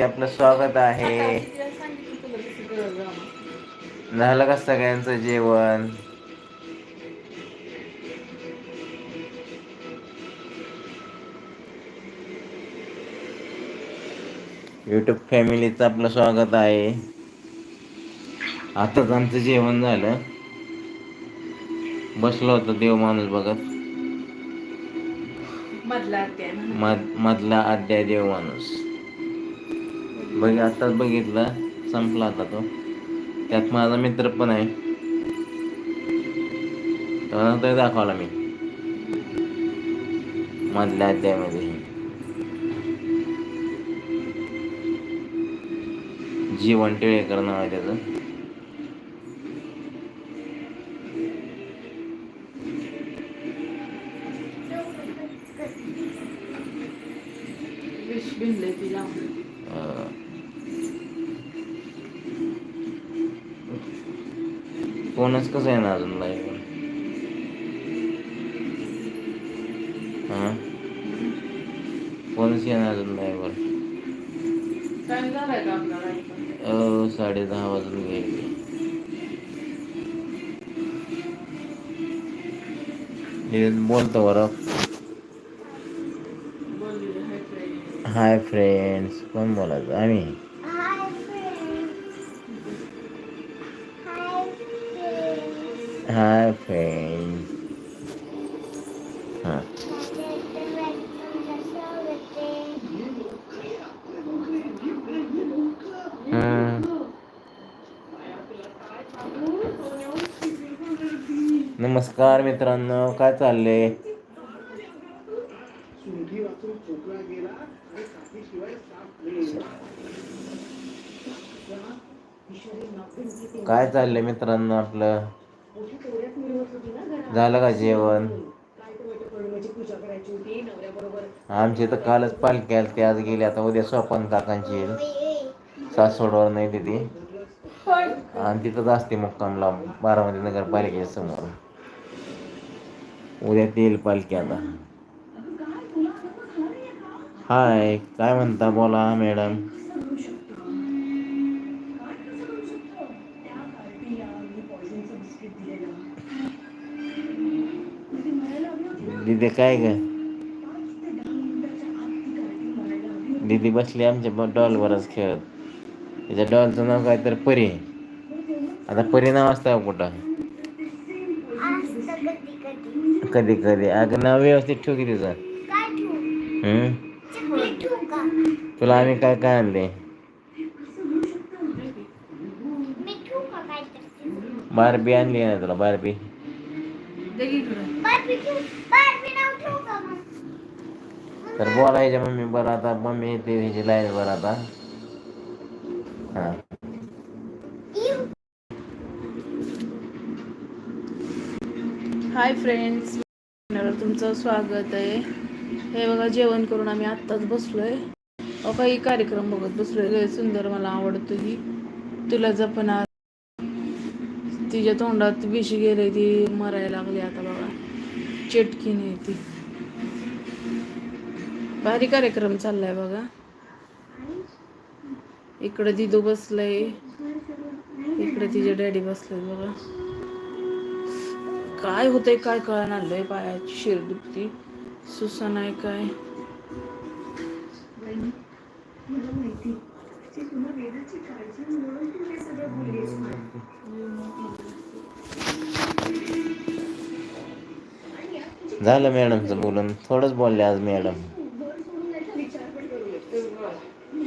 वरती आपलं स्वागत आहे. झालं का सगळ्यांचं जेवण? युट्यूब फॅमिलीचं आपलं स्वागत आहे. आताच आमचं जेवण झालं. बसलो होतो देव माणूस बघत. मधला अध्याय देव माणूस. बघ आत्ताच बघितला. संपला आता तो. त्यात माझा मित्र पण आहे. त्याला नंतर दाखवला मी. मधल्या अध्यायामध्ये. जीवन टिळेकर नाव आहे त्याचं. विष भिनलंय तिला. कोणच कसं आहे ना अजून लाईव्ह हा कोणच येणार अजून लाईव्ह साडे दहा वाजून गेले. बोलतो बरं. हाय फ्रेंड्स कोण बोलायचं आम्ही. Hi friends. हां. नमस्कार मित्रांनो काय चाललंय काय चाललंय मित्रांनो आपलं? झालं का जेवण? आमची तर कालच पालखी आली ते आज गेली. आता उद्या सोपान काकांची सासवडवर नाही तिथे आणि तिथंच असते मुक्कामला बारामती नगरपालिकेच्या समोर. उद्या येईल पालखी आता. हाय काय म्हणता? बोला मॅडम. दिदी काय ग? दिदी बसली आमच्या डॉलवरच खेळत. त्याच्या डॉलचं नाव काय तर परी. आता परी नाव असतं कुठं? कधी कधी अगं नाव व्यवस्थित ठेव की तिचं. तुला आम्ही काय काय आणले? बारबी आणली ना तुला बारबी? तर बोलायच्या मम्मी बरं आता मम्मी ते ह्याची लाईन बरं आता. हा. हाय फ्रेंड्स तुमचं स्वागत आहे. हे बघा जेवण करून आम्ही आत्ताच बसलोय. अहो काही कार्यक्रम बघत बसलोय. लय सुंदर मला आवडतो ही. तुला जपणार. तिच्या तोंडात विष गेले ती मरायला लागली आता बघा. चेटकी नाही ती. भारी कार्यक्रम चाललाय बघा. इकडं दिदू बसलंय. इकडे तिचे डॅडी बसले बघा. काय होतंय काय कळण लय पायाची शिर दुखती सुसा नाही काय झालं मॅडमचं बोलून. थोडंच बोलले आज मॅडम.